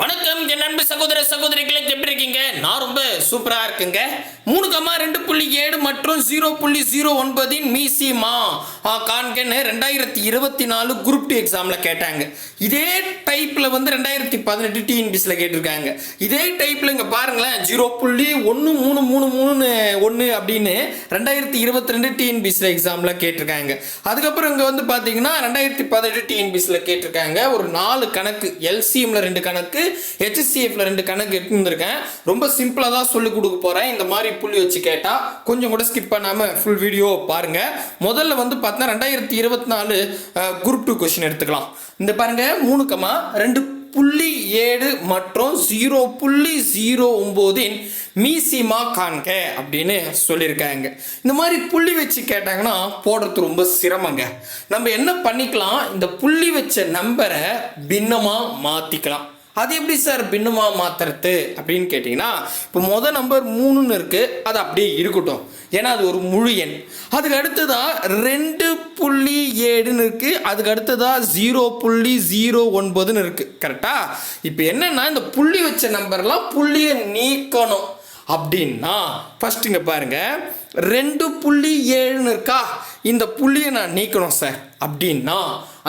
வணக்கம் என் நண்பு சகோதர சகோதரிகளை எப்படி இருக்கீங்க? நான் ரொம்ப சூப்பரா இருக்குங்க. மூணு கம்மா ரெண்டு புள்ளி ஏழு மற்றும் ஜீரோ புள்ளி ஜீரோ ஒன்பதின் மீசிமா. ஆ, காண்கன்னு ரெண்டாயிரத்தி இருபத்தி நாலு குரூப் டூ எக்ஸாமில் கேட்டாங்க. இதே டைப்பில் வந்து ரெண்டாயிரத்தி பதினெட்டு டிஎன்பிசியில் கேட்டிருக்காங்க. இதே டைப்பில் இங்கே பாருங்களேன் ஜீரோ புள்ளி ஒன்று மூணு மூணு மூணு ஒன்று அப்படின்னு ரெண்டாயிரத்தி இருபத்தி ரெண்டு டிஎன்பிசியில் எக்ஸாமில் கேட்டிருக்காங்க. அதுக்கப்புறம் இங்கே வந்து பார்த்தீங்கன்னா ரெண்டாயிரத்தி பதினெட்டு டிஎன்பிசியில் கேட்டிருக்காங்க. ஒரு நாலு கணக்கு எல்சிஎம்ல ரெண்டு கணக்கு ஹெச்சிஎஃப்ல ரெண்டு கணக்கு எடுத்துருக்கேன் ரொம்ப சிம்பிளாக தான் சொல்லி கொடுக்க போகிறேன் இந்த மாதிரி புள்ளி வச்சு கேட்டால் கொஞ்சம் கூட ஸ்கிப் பண்ணாம ஃபுல் வீடியோ பாருங்க. முதல்ல வந்து பார்த்தீங்கன்னா ரெண்டாயிரத்தி இருபத்தி நாலு குரூப் டூ கொஸ்டின் எடுத்துக்கலாம். இந்த பாருங்க மூணு கமா ரெண்டு புள்ளி ஏழு மற்றும் ஜீரோ புள்ளி ஜீரோ ஒம்போதின் மீசிமா காண்க அப்படின்னு சொல்லியிருக்காங்க. இந்த மாதிரி புள்ளி வச்சு கேட்டாங்கன்னா போடுறது ரொம்ப சிரமங்க. நம்ம என்ன பண்ணிக்கலாம் இந்த புள்ளி வச்ச நம்பரை பின்னமாக மாற்றிக்கலாம் அது எப்படி சார் பின்னமாக மாத்துறது அப்படின்னு கேட்டிங்கன்னா இப்போ மொதல் நம்பர் மூணுன்னு இருக்குது அது அப்படியே இருக்கட்டும். ஏன்னா அது ஒரு முழு எண். அதுக்கு அடுத்ததாக ரெண்டு புள்ளி ஏழுன்னு இருக்குது அதுக்கு அடுத்ததா ஜீரோ புள்ளி ஜீரோ ஒன்பதுன்னு இருக்குது கரெக்டாக இப்போ என்னென்னா இந்த புள்ளி வச்ச நம்பர்லாம் புள்ளியை நீக்கணும். அப்படின்னா ஃபர்ஸ்ட் இங்கே பாருங்கள் ரெண்டு புள்ளி ஏழுன்னு இருக்கா? இந்த புள்ளியை நான் நீக்கணும் சார். அப்படின்னா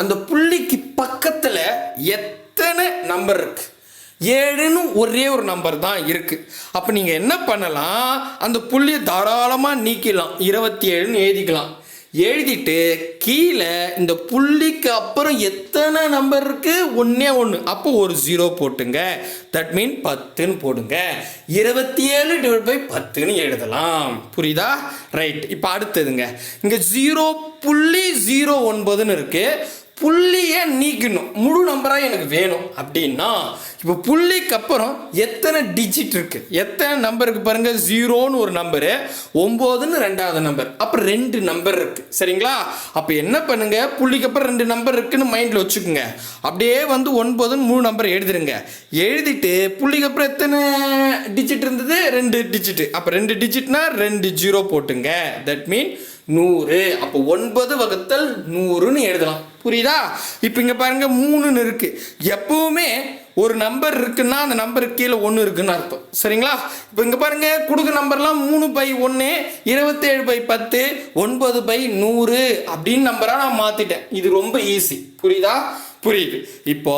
அந்த புள்ளிக்கு பக்கத்தில் எத் எத்தனை நம்பர் இருக்கு? ஏழுன்னு ஒரே ஒரு நம்பர் தான் இருக்கு. அப்போ நீங்கள் என்ன பண்ணலாம்? அந்த புள்ளியை தாராளமாக நீக்கிடலாம். இருபத்தி ஏழுன்னு எழுதிக்கலாம். எழுதிட்டு கீழே இந்த புள்ளிக்கு அப்புறம் எத்தனை நம்பர் இருக்குது ஒன்றே ஒன்று அப்போ ஒரு ஜீரோ போட்டுங்க. தட் மீன் பத்துன்னு போடுங்க. இருபத்தி ஏழு டிவைட் பை பத்துன்னு எழுதலாம். புரியுதா? ரைட் இப்போ அடுத்ததுங்க. இங்கே ஜீரோ புள்ளி ஜீரோ ஒன்பதுன்னு இருக்குது புள்ளியை நீக்கணும். முழு நம்பராக எனக்கு வேணும். அப்படின்னா இப்போ புள்ளிக்கு அப்புறம் எத்தனை டிஜிட் இருக்குது எத்தனை நம்பருக்கு பாருங்கள் ஜீரோன்னு ஒரு நம்பரு ஒம்போதுன்னு ரெண்டாவது நம்பர் அப்புறம் ரெண்டு நம்பர் இருக்குது சரிங்களா? அப்போ என்ன பண்ணுங்கள் புள்ளிக்கு அப்புறம் ரெண்டு நம்பர் இருக்குதுன்னு மைண்டில் வச்சுக்கோங்க. அப்படியே வந்து ஒன்பதுன்னு மூணு நம்பர் எழுதிருங்க எழுதிட்டு புள்ளிக்கு அப்புறம் எத்தனை டிஜிட் இருந்தது? ரெண்டு டிஜிட் அப்போ ரெண்டு டிஜிட்னா ரெண்டு ஜீரோ போட்டுங்க. தட் மீன் நூறு. அப்போ ஒன்பது வகுத்தல் நூறுன்னு எழுதலாம். புரியுதா? இப்போ இங்கே பாருங்க மூணுன்னு இருக்கு. எப்பவுமே ஒரு நம்பர் இருக்குன்னா அந்த நம்பருக்கு கீழே ஒன்று இருக்குன்னு அர்த்தம். சரிங்களா? இப்போ இங்கே பாருங்க கொடுக்க நம்பர்லாம் மூணு பை ஒன்று இருபத்தேழு பை பத்து ஒன்பது பை நூறு அப்படின்னு நம்பராக நான் மாற்றிட்டேன் இது ரொம்ப ஈஸி புரியுதா? புரியுது. இப்போ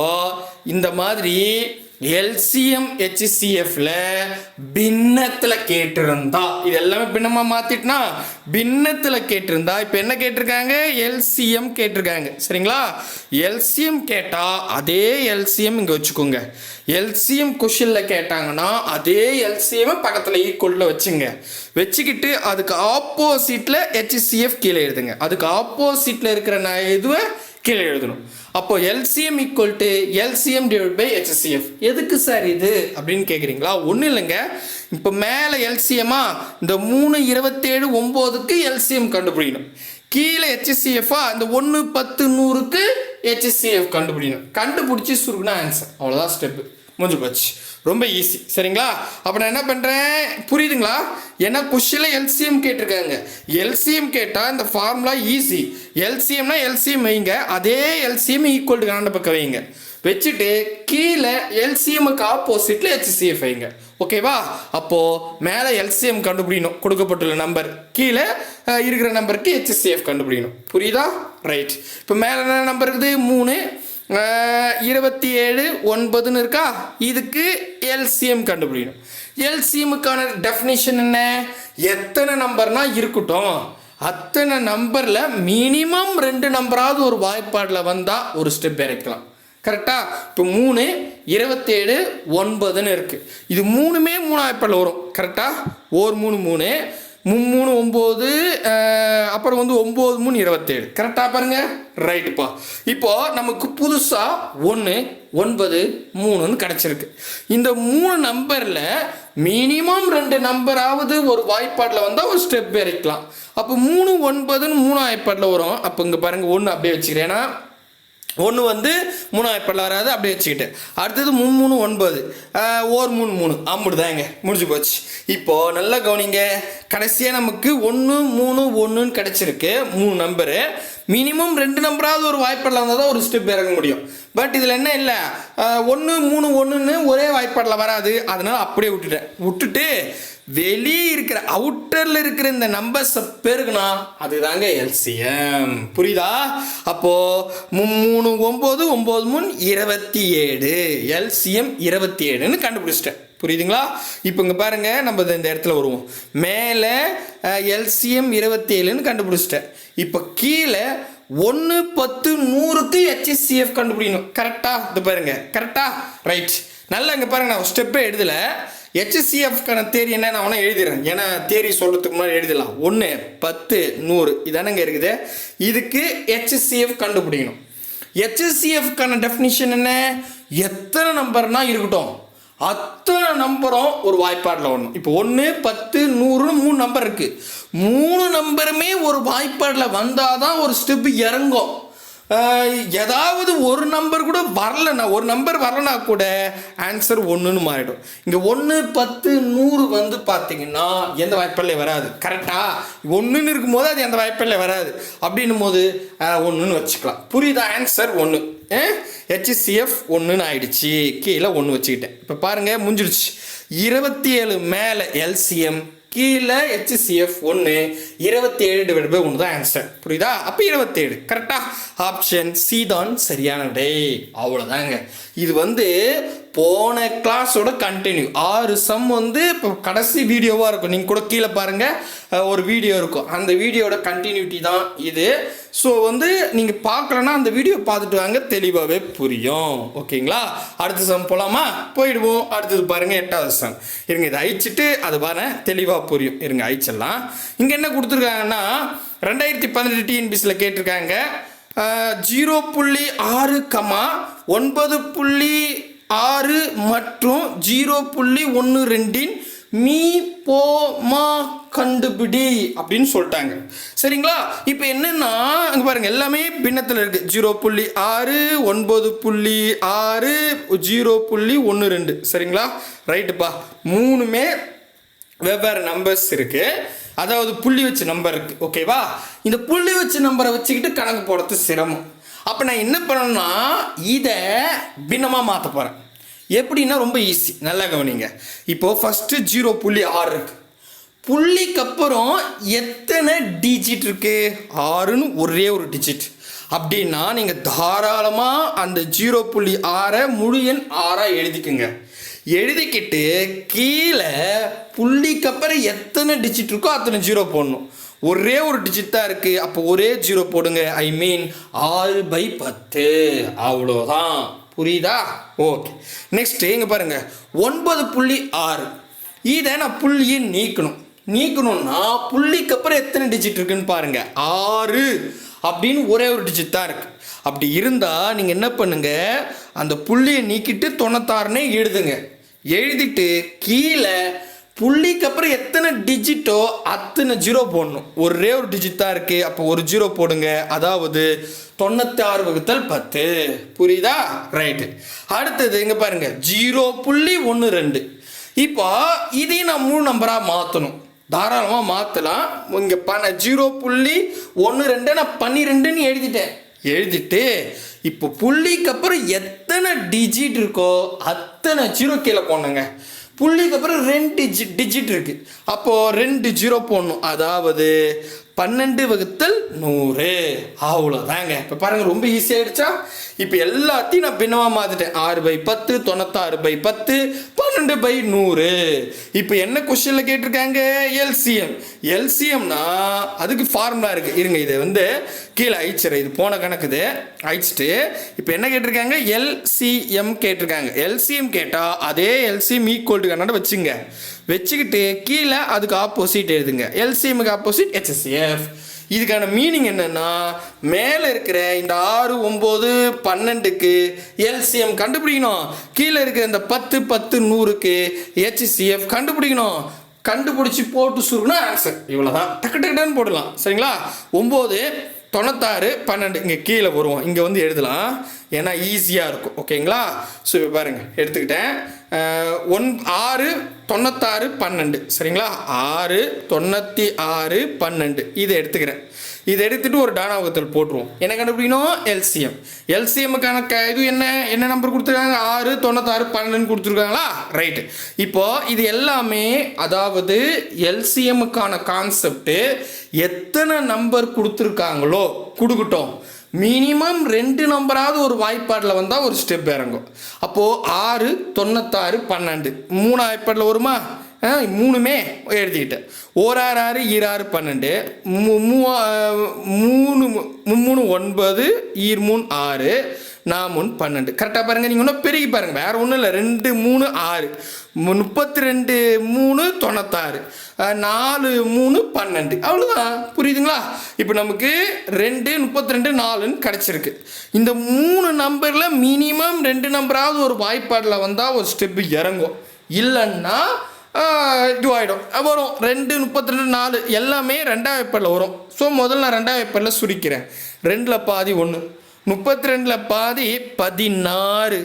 இந்த மாதிரி எல்சிஎம் ஹெச்சிசிஎஃப்ல பின்னத்தில் கேட்டிருந்தா. இது எல்லாமே பின்னமாக மாற்றிட்டுனா பின்னத்தில் கேட்டிருந்தா இப்போ என்ன கேட்டிருக்காங்க? எல்சிஎம் கேட்டிருக்காங்க. சரிங்களா? எல்சிஎம் கேட்டால் அதே எல்சிஎம் இங்கே வச்சுக்கோங்க. எல்சிஎம் கொஷினில் கேட்டாங்கன்னா அதே எல்சிஎம் பக்கத்தில் ஈக்குவலில் வச்சுங்க. வச்சுக்கிட்டு அதுக்கு ஆப்போசிட்டில் ஹெச்சிசிஎஃப் கீழே எழுதுங்க. அதுக்கு ஆப்போசிட்டில் இருக்கிற நான் இதுவை கீழே எழுதணும். அப்போ LCM equal to LCM divide by HCF எதுக்கு சார் இது? அப்படின்னு கேட்குறீங்களா ஒன்றும் இல்லைங்க. இப்போ மேலே எல்சிஎம்மா இந்த மூணு இருபத்தேழு ஒம்போதுக்கு எல்சிஎம் கண்டுபிடிக்கணும். கீழே ஹெச்எஸ்சிஎஃபா இந்த ஒன்று பத்து நூறுக்கு ஹெச்எஸ்சிஎஃப் கண்டுபிடிக்கணும். கண்டுபிடிச்சி சுருக்குனா ஆன்சர் அவ்வளோதான் ஸ்டெப்பு முடிஞ்சு போச்சு. ரொம்ப ஈஸி சரிங்களா? அப்போ நான் என்ன பண்ணுறேன் புரியுதுங்களா? ஏன்னா கொஷினில் எல்சிஎம் கேட்டிருக்காங்க. எல்சிஎம் கேட்டால் இந்த ஃபார்முலா ஈஸி எல்சிஎம்னா எல்சிஎம் வைங்க. அதே எல்சிஎம் ஈக்குவல் டு கனண்ட பக்கம் வைங்க. வச்சுட்டு கீழே எல்சிஎம்க்கு ஆப்போசிட்டில் ஹெச்சிசிஎஃப் வைங்க. ஓகேவா அப்போது மேலே எல்சிஎம் கண்டுபிடிக்கணும். கொடுக்கப்பட்டுள்ள நம்பர் கீழே இருக்கிற நம்பருக்கு ஹெச்சிஎஃப் கண்டுபிடிக்கணும். புரியுதா? ரைட் இப்போ மேலே என்ன நம்பர் இருக்குது? மூணு. இருபத்தி ஏழு ஒன்பதுன்னு இருக்கா? இதுக்கு எல்சிஎம் கண்டுபிடிக்கணும். எல்சிஎம்முக்கான டெஃபினிஷன் என்ன? எத்தனை நம்பர்னா இருக்கட்டும். அத்தனை நம்பரில் மினிமம் ரெண்டு நம்பராவது ஒரு வாய்ப்பாடில் வந்தால் ஒரு ஸ்டெப் இறக்கலாம். கரெக்டாக இப்போ மூணு இருபத்தேழு ஒன்பதுன்னு இருக்குது இது மூணுமே மூணு வாய்ப்பாடில் வரும் கரெக்டாக ஒரு மூணு மூணு. மும்மூணு ஒம்பது அப்புறம் வந்து ஒம்பது மூணு இருபத்தேழு. கரெக்டாக பாருங்க? ரைட்டுப்பா இப்போ நமக்கு புதுசாக ஒன்று ஒன்பது மூணுன்னு கிடச்சிருக்கு. இந்த மூணு நம்பரில் மினிமம் ரெண்டு நம்பராவது ஒரு வாய்ப்பாடில் வந்தால் ஒரு ஸ்டெப் இறக்கலாம் அப்போ மூணு ஒன்பதுன்னு மூணு வாய்ப்பாடில் வரும். அப்போ இங்கே பாருங்கள் ஒன்று அப்படியே வச்சுக்கிறேன் ஏன்னா ஒன்று வந்து மூணாவது பல்ல வராது அப்படியே வச்சுக்கிட்டு. அடுத்தது மூணு மூணு ஒன்பது. ஓர் மூணு மூணு. அம்பிடுதாங்க முடிஞ்சு போச்சு. இப்போது நல்லா கவனிங்க. கடைசியாக நமக்கு ஒன்று மூணு ஒன்றுன்னு கிடச்சிருக்கு. மூணு நம்பரு மினிமம் ரெண்டு நம்பராவது ஒரு வாய்ப்பாடில் இருந்தால் தான் ஒரு ஸ்டெப் இறங்க முடியும். பட் இதில் என்ன இல்லை? ஒன்று மூணு ஒன்றுன்னு ஒரே வாய்ப்பாடில் வராது. அதனால் அப்படியே விட்டுட்டேன். விட்டுட்டு வெளியே இருக்கிற அவுட்டரில் இருக்கிற இந்த நம்பர்ஸை பெருகுனா அதுதாங்க எல்சிஎம் புரியுதா? அப்போது மூணு ஒம்பது ஒம்பது மூணு இருபத்தி ஏழு. எல்சிஎம் இருபத்தி ஏழுன்னு கண்டுபிடிச்சிட்டேன். புரியுதுங்களா? இப்போ இங்கே பாருங்கள் நம்ம இந்த இடத்துல வருவோம். மேலே எல்சிஎம் இருபத்தி ஏழுன்னு கண்டுபிடிச்சிட்டேன். இப்போ கீழே ஒன்று பத்து நூறுக்கு ஹெச்எஸ்சிஎஃப் கண்டுபிடிக்கணும். கரெக்டாக இது பாருங்க. கரெக்டாக ரைட் நல்லா இங்கே பாருங்க. நான் ஸ்டெப்பே எழுதல. ஹெச்எஸ்சிஎஃப்கான தேரி என்ன? நான் வேணால் எழுதிடுறேன். ஏன்னா தேரி சொல்கிறதுக்கு முன்னாடி எழுதலாம். ஒன்று பத்து நூறு. இதானங்க இருக்குது. இதுக்கு ஹெச்சிஎஃப் கண்டுபிடிக்கணும். ஹெச்எஸ்சிஎஃப்கான டெஃபினிஷன் என்ன? எத்தனை நம்பர்னால் இருக்கட்டும். அத்தனை நம்பரும் ஒரு வாய்ப்பாடில் வரணும் இப்போ ஒன்று பத்து நூறுன்னு மூணு நம்பர் இருக்குது மூணு நம்பருமே ஒரு வாய்ப்பாடில் வந்தால் தான் ஒரு ஸ்டெப் இறங்கும். ஏதாவது ஒரு நம்பர் கூட வரலன்னா ஒரு நம்பர் வரலனா கூட ஆன்சர் ஒன்றுன்னு மாறிடும். இங்கே ஒன்று பத்து நூறு வந்து பார்த்தீங்கன்னா எந்த வாய்ப்பாடில் வராது. கரெக்டாக ஒன்றுன்னு இருக்கும்போது அது எந்த வாய்ப்பாடில் வராது. அப்படின்னும் போது ஒன்றுன்னு வச்சுக்கலாம். புரியுதா? ஆன்சர் ஒன்று ஹெச்சிசிஎஃப் ஒன்றுன்னு ஆயிடுச்சு. கீழே ஒன்று வச்சுக்கிட்டேன். இப்போ பாருங்கள் முடிஞ்சிடுச்சு இருபத்தி ஏழு மேலே எல்சிஎம் கீழே ஹெச்சிசிஎஃப் ஒன்று இருபத்தி ஏழு டிவைட் பை ஒன்று தான் ஆன்சர் புரியுதா? அப்போ இருபத்தேழு. கரெக்டாக ஆப்ஷன் சி தான் சரியான டே அவ்வளோதாங்க இது வந்து போன கிளாஸோட கண்டினியூ ஆறு சம் வந்து இப்போ கடைசி வீடியோவாக இருக்கும். நீங்கள் கூட கீழே பாருங்கள் ஒரு வீடியோ இருக்கும். அந்த வீடியோட கண்டினியூட்டி தான் இது. ஸோ வந்து நீங்கள் பார்க்கலன்னா அந்த வீடியோ பார்த்துட்டு வாங்க. தெளிவாகவே புரியும். ஓகேங்களா? அடுத்த சம் போகலாமா போயிடுவோம். அடுத்தது பாருங்கள் எட்டாவது சம் இருங்க இதை அழிச்சிட்டு அது பாரு தெளிவாக புரியும். இருங்க அழிச்சிடலாம். இங்கே என்ன கொடுத்துருக்காங்கன்னா ரெண்டாயிரத்தி பதினெட்டு டிஎன்பிசியில் கேட்டிருக்காங்க. ஜீரோ புள்ளி ஆறு கமா ஒன்பது புள்ளி ஆறு மற்றும் ஜீரோ புள்ளி ஒன்று ரெண்டின் மீ போமா கண்டுபிடி அப்படின்னு சொல்லிட்டாங்க. சரிங்களா? இப்போ என்னன்னா அங்கே பாருங்க எல்லாமே பின்னத்தில் இருக்கு. ஜீரோ புள்ளி ஆறு ஒன்பது புள்ளி ஆறு ஜீரோ புள்ளி ஒன்று ரெண்டு. சரிங்களா? ரைட்டுப்பா. மூணுமே வெவ்வேறு நம்பர்ஸ் இருக்கு. அதாவது புள்ளி வச்ச நம்பர் இருக்கு. ஓகேவா இந்த புள்ளி வச்ச நம்பரை வச்சுக்கிட்டு கணக்கு போடுறது சிரமம். அப்போ நான் என்ன பண்ணணும்னா இதை பின்னமாக மாற்ற போகிறேன் எப்படின்னா ரொம்ப ஈஸி நல்லா கவனிங்க. இப்போ ஃபஸ்ட்டு ஜீரோ புள்ளி ஆறு இருக்கு. புள்ளிக்கு அப்புறம் எத்தனை டிஜிட் இருக்கு? ஆறுன்னு ஒரே ஒரு டிஜிட் அப்படின்னா நீங்கள் தாராளமாக அந்த ஜீரோ புள்ளி ஆறை முழு எண் ஆறாக எழுதிக்குங்க. எழுதிக்கிட்டு கீழே புள்ளிக்கு அப்புறம் எத்தனை டிஜிட் இருக்கோ அத்தனை ஜீரோ போடணும். ஒரே ஒரு டிஜிட் தான் இருக்குது அப்போ ஒரே ஜீரோ போடுங்க. ஐ மீன் ஆறு பை பத்து. அவ்வளோதான் புரியுதா? ஓகே நெக்ஸ்ட் இங்கே பாருங்க. ஒன்பது புள்ளி ஆறு. இதை நான் புள்ளியை நீக்கணும். நீக்கணும்னா புள்ளிக்கு அப்புறம் எத்தனை டிஜிட் இருக்குன்னு பாருங்க. ஆறு. அப்படின்னு ஒரே ஒரு டிஜிட் தான் இருக்கு. அப்படி இருந்தால் நீங்கள் என்ன பண்ணுங்க? அந்த புள்ளியை நீக்கிட்டு தொண்ணூத்தாறுனே எழுதுங்க. எழுதிட்டு கீழே புள்ளிக்கு அப்புறம் எத்தனை டிஜிட்டோ அத்தனை ஜீரோ போடணும். ஒரே ஒரு டிஜிட் தான் இருக்குது அப்போ ஒரு ஜீரோ போடுங்க. அதாவது தொண்ணூற்றி ஆறு வகுத்தல் பத்து. புரியுதா? ரைட்டு அடுத்தது இங்கே பாருங்க. ஜீரோ புள்ளி ஒன்று ரெண்டு. இப்போ இதையும் நான் மூணு நம்பராக மாற்றணும் தாராளமாக மாற்றலாம் இங்கே பண்ண ஜீரோ புள்ளி ஒன்று ரெண்டு நான் பன்னிரெண்டுன்னு எழுதிட்டேன். எழுதிட்டு இப்போ புள்ளிக்கு அப்புறம் எத்தனை டிஜிட் இருக்கோ அத்தனை ஜீரோ கீழே போடணுங்க. புள்ளிக்கு அப்புறம் ரெண்டு டிஜிட் இருக்குது அப்போது ரெண்டு ஜீரோ போடணும். அதாவது பன்னெண்டு வகுத்தல் நூறு. அவ்வளோதாங்க இப்போ பாருங்கள் ரொம்ப ஈஸியாகிடுச்சா இப்போ எல்லாத்தையும் நான் பின்னமாக மாற்றிட்டேன் ஆறு பை பத்து தொண்ணூத்தாறு பை பத்து பன்னெண்டு பை நூறு. இப்போ என்ன கொஸ்டினில் கேட்டிருக்காங்க? எல்சிஎம் எல்சிஎம்னா அதுக்கு ஃபார்முலா இருக்குது இருங்க இதை வந்து கீழே அழிச்சிடுறேன் இது போன கணக்குது. அழிச்சிட்டு இப்போ என்ன கேட்டிருக்காங்க? எல்சிஎம் கேட்டிருக்காங்க. எல்சிஎம் கேட்டால் அதே எல்சிஎம் ஈக்குவல் டு கண்ணாட வச்சுங்க. வச்சுக்கிட்டு கீழே அதுக்கு ஆப்போசிட் எழுதுங்க. எல்சிஎம்க்கு ஆப்போசிட் ஹெச்எஸ்எஃப் இதுக்கான மீனிங் என்னென்னா மேலே இருக்கிற இந்த ஆறு ஒம்பது பன்னெண்டுக்கு எல்சிஎம் கண்டுபிடிக்கணும். கீழே இருக்கிற இந்த பத்து பத்து நூறுக்கு ஹெச்சிசிஎஃப் கண்டுபிடிக்கணும். கண்டுபிடிச்சி போட்டு சுருக்குனா ஆன்சர் இவ்வளோதான் டக்கு டக்கு டக்குன்னு போடலாம் சரிங்களா? ஒம்பது தொண்ணூத்தாறு பன்னெண்டு. இங்கே கீழே வருவோம். இங்கே வந்து எழுதலாம். ஏன்னா ஈஸியாக இருக்கும். ஓகேங்களா ஸோ பாருங்கள் எடுத்துக்கிட்டேன். ஒன் ஆறு தொண்ணூத்தாறு பன்னெண்டு. சரிங்களா? ஆறு தொண்ணூற்றி ஆறு பன்னெண்டு. இதை எடுத்துக்கிறேன். இதை எடுத்துட்டு ஒரு டானாவகத்தில் போட்டுருவோம். என்ன கண்டுபிடிக்கணும்? எல்சிஎம். எல்சிஎம்முக்கான க இது என்ன? என்ன நம்பர் கொடுத்துருக்காங்க? ஆறு தொண்ணூத்தாறு பன்னெண்டுன்னு கொடுத்துருக்காங்களா? ரைட்டு இப்போ இது எல்லாமே அதாவது எல்சிஎம்முக்கான கான்செப்ட்டு எத்தனை நம்பர் கொடுத்துருக்காங்களோ கொடுக்கட்டும். மினிமம் ரெண்டு நம்பராவது ஒரு வாய்ப்பாடில் வந்தால் ஒரு ஸ்டெப் இறங்கும். அப்போது ஆறு தொண்ணூத்தாறு பன்னெண்டு. மூணு வாய்ப்பாடில் வருமா? மூணுமே எழுதிக்கிட்டேன் ஓராறு ஆறு ஈராறு பன்னெண்டு. மூ- மூணு மும்மூணு மூணு ஒன்பது ஈர் மூணு ஆறு நான் மூணு பன்னெண்டு. கரெக்டாக பாருங்கள் நீங்கள் இன்னும் பெருகி பாருங்கள் வேறு ஒன்றும் இல்லை. ரெண்டு மூணு ஆறு. முப்பத்தி ரெண்டு மூணு தொண்ணூத்தாறு. நாலு மூணு பன்னெண்டு. அவ்வளோதான் புரியுதுங்களா? இப்போ நமக்கு ரெண்டு முப்பத்தி ரெண்டு நாலுன்னு கிடச்சிருக்கு. இந்த மூணு நம்பரில் மினிமம் ரெண்டு நம்பராவது ஒரு வாய்ப்பாடில் வந்தால் ஒரு ஸ்டெப்பு இறங்கும். இல்லைன்னா இதுவாகிடும் வரும். ரெண்டு முப்பத்தி ரெண்டு நாலு எல்லாமே ரெண்டாம் பேரில் வரும். ஸோ முதல்ல நான் ரெண்டாம் பேரில் சுருக்கிறேன். ரெண்டில் பாதி ஒன்று முப்பத்தி ரெண்டில் பாதி பதினாறு.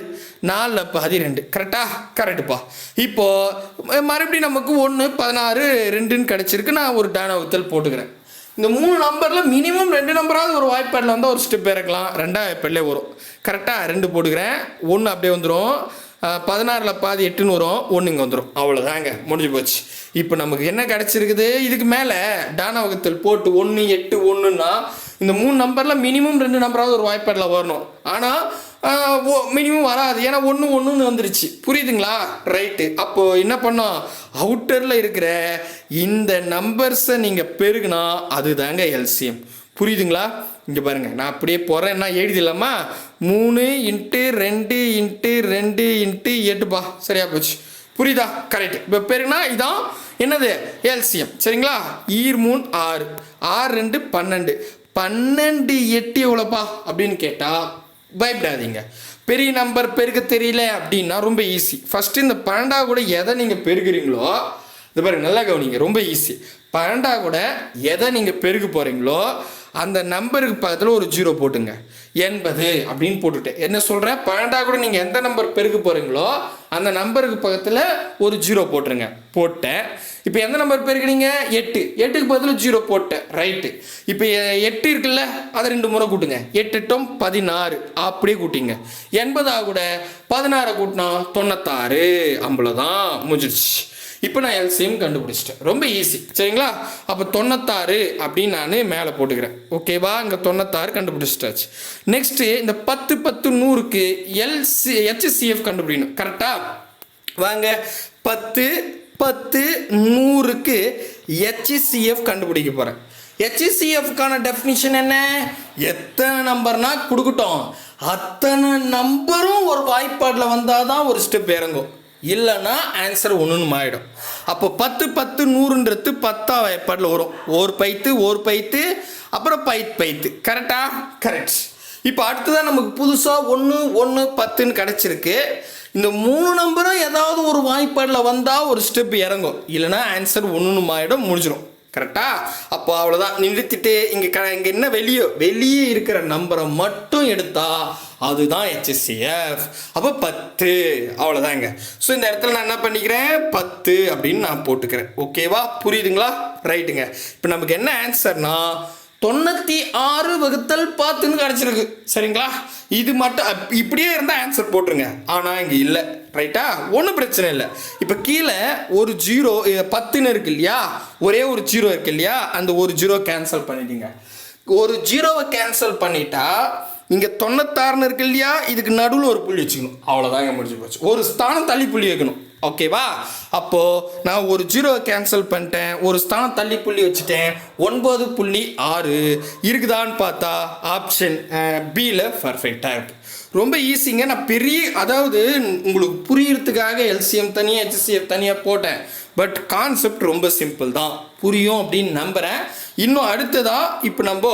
நாலில் பாதி ரெண்டு. கரெக்டாக கரெக்டுப்பா இப்போது மறுபடியும் நமக்கு ஒன்று பதினாறு ரெண்டுன்னு கிடச்சிருக்கு. நான் ஒரு டானவத்தல் போட்டுக்கிறேன். இந்த மூணு நம்பரில் மினிமம் ரெண்டு நம்பராவது ஒரு வாய்ப்பாடில் வந்தால் ஒரு ஸ்டெப் இறக்கலாம். ரெண்டாவது வாய்ப்பாடிலே வரும். கரெக்டாக ரெண்டு போட்டுக்கிறேன். ஒன்று அப்படியே வந்துடும் பதினாறில் பாதி எட்டுன்னு வரும். ஒன்று இங்கே வந்துடும் அவ்வளோதாங்க முடிஞ்சு போச்சு. இப்போ நமக்கு என்ன கிடச்சிருக்குது? இதுக்கு மேலே டானா வகுத்தல் போட்டு ஒன்று எட்டு ஒன்றுன்னா இந்த மூணு நம்பரில் மினிமம் ரெண்டு நம்பராவது ஒரு வாய்ப்பாடில் வரணும். ஆனால் மினிமம் வராது. ஏன்னா ஒன்று ஒன்றுன்னு வந்துருச்சு. புரியுதுங்களா? ரைட்டு. அப்போது என்ன பண்ணோம்? அவுட்டரில் இருக்கிற இந்த நம்பர்ஸை நீங்கள் பெருகுனா அதுதாங்க எல்சிஎம். புரியுதுங்களா? இங்கே பாருங்கள் நான் அப்படியே போகிறேன் என்ன எழுதிடலாமா? மூணு இன்ட்டு ரெண்டு இன்ட்டு ரெண்டு இன்ட்டு எட்டுப்பா. சரியா போச்சு. புரியுதா? கரெக்ட் இப்போ பெருனா இதான் என்னது? எல்சிஎம் சரிங்களா? ஈர் மூணு ஆறு. ஆறு ரெண்டு பன்னெண்டு. பன்னெண்டு எட்டு எவ்வளோப்பா? அப்படின்னு கேட்டால் பயப்படாதீங்க. பெரிய நம்பர் பெருக்க தெரியல அப்படின்னா ரொம்ப ஈஸி ஃபஸ்ட்டு இந்த பன்னெண்டாவது கூட எதை நீங்கள் பெருகிறீங்களோ இது பாருங்க நல்லா கவனிங்க ரொம்ப ஈஸி பன்னெண்டா கூட எதை நீங்கள் பெருக போகிறீங்களோ அந்த நம்பருக்கு பக்கத்தில் ஒரு ஜீரோ போட்டுங்க. எண்பது அப்படின்னு போட்டுட்டேன் என்ன சொல்கிறேன் பன்னெண்டா கூட நீங்கள் எந்த நம்பர் பெருக்க போகிறீங்களோ அந்த நம்பருக்கு பக்கத்தில் ஒரு ஜீரோ போட்டுருங்க. போட்டேன். இப்போ எந்த நம்பர் பெருக்கிறீங்க எட்டு. எட்டுக்கு பதில் ஜீரோ போட்டேன். ரைட்டு இப்போ எட்டு இருக்குல்ல அதை ரெண்டு முறை கூட்டுங்க. எட்டு எட்டும் பதினாறு. அப்படியே கூட்டிங்க. எண்பதாக கூட பதினாறை கூட்டினா தொண்ணூத்தாறு. அம்பளதான் முடிஞ்சிடுச்சு. இப்போ நான் எல்சிஎம் கண்டுபிடிச்சிட்டேன். ரொம்ப ஈஸி சரிங்களா? அப்போ தொண்ணூத்தாறு அப்படின்னு நான் மேலே போட்டுக்கிறேன். ஓகேவா இங்கே தொண்ணூத்தாறு கண்டுபிடிச்சிட்டாச்சு. நெக்ஸ்ட்டு இந்த பத்து பத்து நூறுக்கு எல்சி ஹெச்சிஎஃப் கண்டுபிடிக்கணும். கரெக்டாக வாங்க. பத்து பத்து நூறுக்கு ஹெச்சிசிஎஃப் கண்டுபிடிக்க போகிறேன் ஹெச்சிசிஎஃப்கான டெஃபினிஷன் என்ன? எத்தனை நம்பர்னா கொடுக்கட்டும். அத்தனை நம்பரும் ஒரு வாய்ப்பாடில் வந்தால் தான் ஒரு ஸ்டெப் இறங்கும். இல்லைன்னா ஆன்சர் ஒன்றுன்னு மாறிடும். அப்போ பத்து பத்து நூறுன்றது பத்தா வாய்ப்பாடில் வரும். ஒரு பைத்து ஒரு பைத்து அப்புறம் பைத் பைத்து. கரெக்டா கரெக்ட் இப்போ அடுத்ததான் நமக்கு புதுசாக ஒன்று ஒன்று பத்துன்னு கிடச்சிருக்கு. இந்த மூணு நம்பரும் ஏதாவது ஒரு வாய்ப்பாடில் வந்தால் ஒரு ஸ்டெப் இறங்கும். இல்லைன்னா ஆன்சர் ஒன்றுன்னு மாறிடும் முடிஞ்சிடும் கரெக்டா அப்போ அவ்வளோதான் நிறுத்திட்டு இங்கே க இங்கே என்ன வெளியே வெளியே இருக்கிற நம்பரை மட்டும் எடுத்தா அதுதான் ஹெச்எஸ்சிஎஃப் அப்போ பத்து. அவ்வளோதாங்க ஸோ இந்த இடத்துல நான் என்ன பண்ணிக்கிறேன்? பத்து அப்படின்னு நான் போட்டுக்கிறேன். ஓகேவா புரியுதுங்களா? ரைட்டுங்க இப்போ நமக்கு என்ன ஆன்சர்னா தொண்ணூற்றி ஆறு வகுத்தல் பத்துன்னு கிடச்சிருக்கு. சரிங்களா? இது மட்டும் அப்- இப்படியே இருந்தால் ஆன்சர் போட்டுருங்க. ஆனால் இங்கே இல்லை. ரைட்டா ஒன்றும் பிரச்சனை இல்லை. இப்போ கீழே ஒரு ஜீரோ பத்துன்னு இருக்கு இல்லையா? ஒரே ஒரு ஜீரோ இருக்கு இல்லையா? அந்த ஒரு ஜீரோ கேன்சல் பண்ணிட்டீங்க. ஒரு ஜீரோவை கேன்சல் பண்ணிட்டா இங்கே தொண்ணூத்தாறுன்னு இருக்கு இல்லையா? இதுக்கு நடுவில் ஒரு புள்ளி வச்சுக்கணும். அவ்வளோதாங்க முடிஞ்சு போச்சு. ஒரு ஸ்தானம் தள்ளி புள்ளி வைக்கணும். ஓகேவா அப்போது நான் ஒரு ஜீரோவை கேன்சல் பண்ணிட்டேன். ஒரு ஸ்தானம் தள்ளி புள்ளி வச்சுட்டேன். ஒன்பது புள்ளி ஆறு. இருக்குதான்னு பார்த்தா ஆப்ஷன் பியில் பர்ஃபெக்டாக இருக்குது ரொம்ப ஈஸிங்க நான் பெரிய அதாவது உங்களுக்கு புரியறதுக்காக எல்சிஎம் தனியாக ஹெச்சிஎஃப் தனியாக போட்டேன். பட் கான்செப்ட் ரொம்ப சிம்பிள் தான். புரியும் அப்படின்னு நம்புகிறேன் இன்னும் அடுத்ததாக இப்போ நம்ம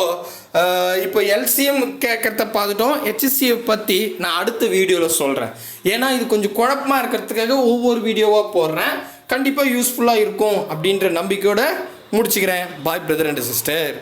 இப்போ எல்சிஎம் கேட்குறத பார்த்துட்டோம். ஹெச்சிசியை பற்றி நான் அடுத்த வீடியோவில் சொல்கிறேன் ஏன்னா இது கொஞ்சம் குழப்பமாக இருக்கிறதுக்காக ஒவ்வொரு வீடியோவாக போடுறேன். கண்டிப்பாக யூஸ்ஃபுல்லாக இருக்கும் அப்படின்ற நம்பிக்கையோடு முடிச்சுக்கிறேன். பாய் பிரதர் அண்ட் சிஸ்டர்